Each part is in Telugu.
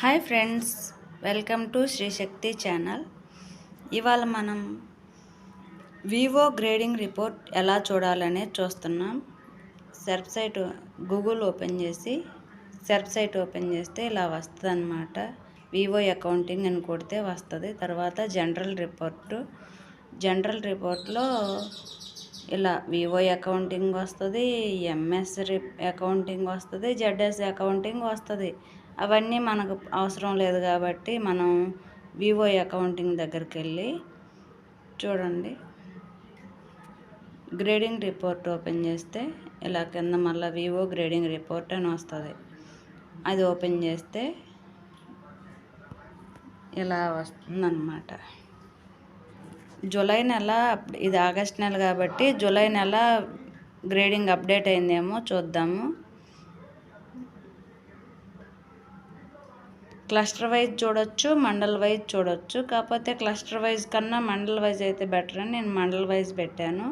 Hi friends welcome to Srishakti channel. ఇవాళ మనం వివో గ్రేడింగ్ రిపోర్ట్ ఎలా చూడాలనే చూస్తున్నాం. సెర్ఫ్ సైట్ గూగుల్ ఓపెన్ చేసి సెర్ఫ్ సైట్ ఓపెన్ చేస్తే ఇలా వస్తుంది అనమాట వివో అకౌంటింగ్ అని కొడితే వస్తుంది. తర్వాత జనరల్ రిపోర్టు జనరల్ రిపోర్ట్లో ఇలా వివో అకౌంటింగ్ వస్తుంది ఎంఎస్ రి అకౌంటింగ్ వస్తుంది జెడ్ఎస్ అకౌంటింగ్ వస్తుంది. అవన్నీ మనకు అవసరం లేదు కాబట్టి మనం వివో అకౌంటింగ్ దగ్గరికి వెళ్ళి చూడండి. గ్రేడింగ్ రిపోర్ట్ ఓపెన్ చేస్తే ఇలా కింద మళ్ళీ వివో గ్రేడింగ్ రిపోర్ట్ అని వస్తుంది. అది ఓపెన్ చేస్తే ఇలా వస్తుందన్నమాట. జూలై నెల అప్- ఇది ఆగస్ట్ నెల కాబట్టి జూలై నెల గ్రేడింగ్ అప్డేట్ అయిందేమో చూద్దాము. క్లస్టర్ వైజ్ చూడొచ్చు మండల్ వైజ్ చూడొచ్చు. కాకపోతే క్లస్టర్ వైజ్ కన్నా మండల్ వైజ్ అయితే బెటర్ అని నేను మండల్ వైజ్ పెట్టాను.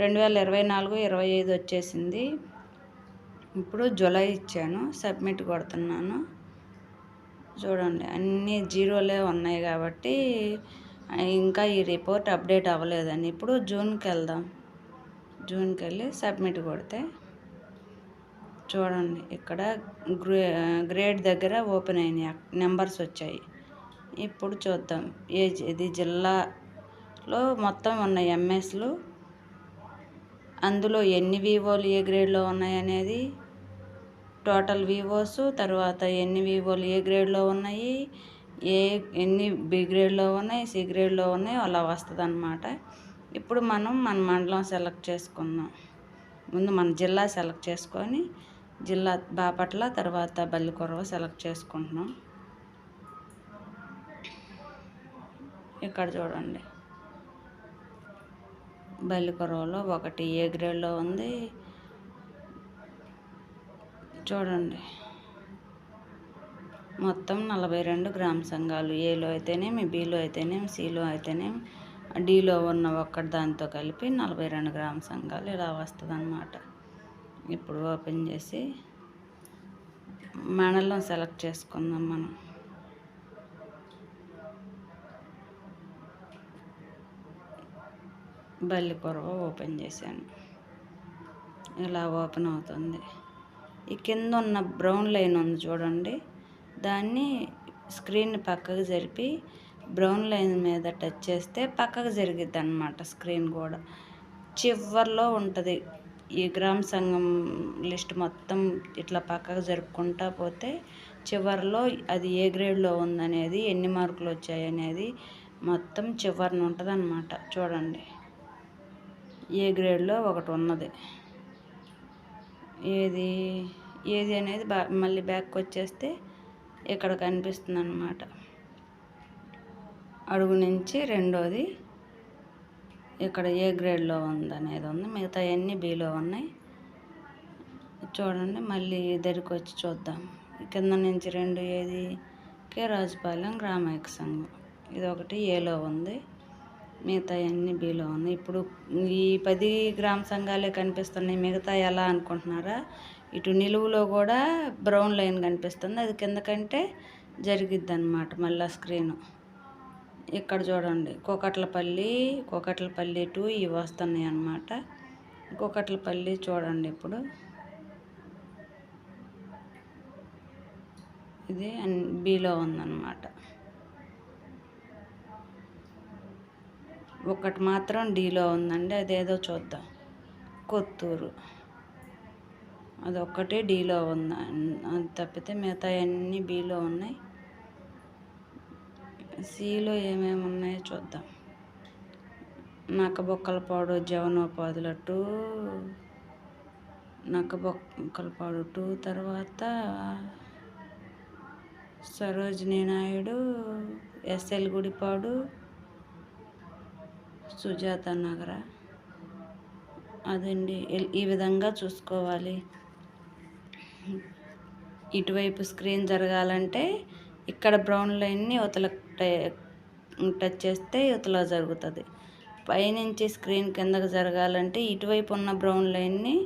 రెండు వేల ఇరవై నాలుగు ఇరవై ఐదు వచ్చేసింది. ఇప్పుడు జూలై ఇచ్చాను. సబ్మిట్ కొడుతున్నాను. చూడండి అన్నీ జీరోలే ఉన్నాయి కాబట్టి ఇంకా ఈ రిపోర్ట్ అప్డేట్ అవ్వలేదని. ఇప్పుడు జూన్కి వెళ్దాం. జూన్కి వెళ్ళి సబ్మిట్ కొడితే చూడండి ఇక్కడ గ్రే గ్రేడ్ దగ్గర ఓపెన్ అయినాయి. నెంబర్స్ వచ్చాయి. ఇప్పుడు చూద్దాం. ఏ ఇది జిల్లాలో మొత్తం ఉన్న ఎంఎస్లు. అందులో ఎన్ని వివోలు ఏ గ్రేడ్లో ఉన్నాయనేది టోటల్ వివోస్ తర్వాత ఎన్ని వివోలు ఏ గ్రేడ్లో ఉన్నాయి ఏ ఎన్ని బి గ్రేడ్లో ఉన్నాయి సి గ్రేడ్లో ఉన్నాయి అలా వస్తుంది అనమాట ఇప్పుడు మనం మన మండలం సెలెక్ట్ చేసుకుందాం. ముందు మన జిల్లా సెలెక్ట్ చేసుకొని జిల్లా బాపట్ల తర్వాత బల్లికొరవ సెలెక్ట్ చేసుకుంటున్నాం. ఇక్కడ చూడండి. బల్లికొరవలో ఒకటి ఏ గ్రేడ్లో ఉంది? చూడండి. మొత్తం నలభై రెండు గ్రామ సంఘాలు. ఏలో అయితేనేమి బీలో అయితేనేమి సిలో అయితేనేమి డీలో ఉన్న ఒక్కటి దాంతో కలిపి నలభై రెండు గ్రామ సంఘాలు. ఇలా వస్తుంది అన్నమాట ఇప్పుడు ఓపెన్ చేసి మండలం సెలెక్ట్ చేసుకుందాం మనం. బల్లి కొరవ ఓపెన్ చేశాను. ఇలా ఓపెన్ అవుతుంది. ఈ కింద ఉన్న బ్రౌన్ లైన్ ఉంది చూడండి. దాన్ని స్క్రీన్ పక్కకు జరిపి బ్రౌన్ లైన్ మీద టచ్ చేస్తే పక్కకు జరిగిద్ది అనమాట స్క్రీన్ కూడా. చివర్లో ఉంటుంది. ఈ గ్రామ సంఘం లిస్ట్ మొత్తం ఇట్లా పక్కకు జరుపుకుంటా పోతే చివరిలో అది ఏ గ్రేడ్లో ఉందనేది ఎన్ని మార్కులు వచ్చాయి అనేది మొత్తం చివరిన ఉంటుంది అనమాట చూడండి. ఏ గ్రేడ్లో ఒకటి ఉన్నది. ఏది ఏది అనేది బా మళ్ళీ బ్యాక్ వచ్చేస్తే ఇక్కడ కనిపిస్తుంది అనమాట అడుగు నుంచి రెండోది ఇక్కడ ఏ గ్రేడ్లో ఉంది అనేది ఉంది. మిగతా అన్నీ బీలో ఉన్నాయి చూడండి. మళ్ళీ దగ్గరికి వచ్చి చూద్దాం. కింద నుంచి రెండు ఏది? కే రాజుపాలెం గ్రామైక సంఘం. ఇది ఒకటి ఏలో ఉంది. మిగతా అన్ని బీలో ఉన్నాయి? ఇప్పుడు ఈ పది గ్రామ సంఘాలే కనిపిస్తున్నాయి. మిగతా ఎలా అనుకుంటున్నారా? ఇటు నిలువులో కూడా బ్రౌన్ లైన్ కనిపిస్తుంది. అది కిందకంటే జరిగిద్ది అనమాట మళ్ళీ స్క్రీను. ఇక్కడ చూడండి. కోకట్లపల్లి కోకట్లపల్లి టు ఇవి వస్తున్నాయి అన్నమాట. కోకట్లపల్లి చూడండి ఇప్పుడు. ఇది అన్- ఉందన్నమాట. ఒకటి మాత్రం డీలో ఉందండి. అదేదో చూద్దాం. కొత్తూరు. అదొక్కటే డీలో ఉంది అది తప్పితే మిగతా అన్నీ బీలో ఉన్నాయి. సిలో ఏమేమి ఉన్నాయో చూద్దాం. నక్కబొక్కలపాడు జవనోపాధుల టూ నక్కబొక్కలపాడు టూ తర్వాత సరోజినీ నాయుడు ఎస్ఎల్ గుడిపాడు సుజాత నగర. అదండి ఈ విధంగా చూసుకోవాలి. ఇటువైపు స్క్రీన్ జరగాలంటే ఇక్కడ బ్రౌన్ లైన్ని యువతల టచ్ చేస్తే యువతల జరుగుతుంది. పైనుంచి స్క్రీన్ కిందకు జరగాలంటే ఇటువైపు ఉన్న బ్రౌన్ లైన్ని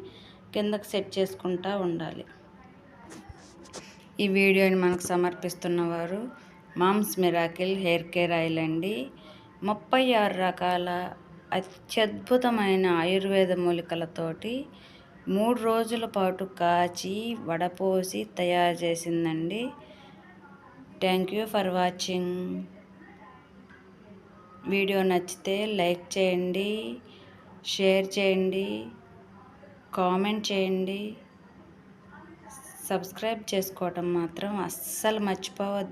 కిందకు సెట్ చేసుకుంటూ ఉండాలి. ఈ వీడియోని మనకు సమర్పిస్తున్నవారు moms miracle hair care oil అండి ముప్పై ఆరు రకాల అత్యద్భుతమైన ఆయుర్వేద మూలికలతోటి మూడు రోజుల పాటు కాచి వడపోసి తయారు చేసిందండి. Thank you for watching video నచ్చితే లైక్ చేయండి షేర్ చేయండి కామెంట్ చేయండి. సబ్స్క్రైబ్ చేసుకోవటం మాత్రం అస్సలు మర్చిపోవద్దు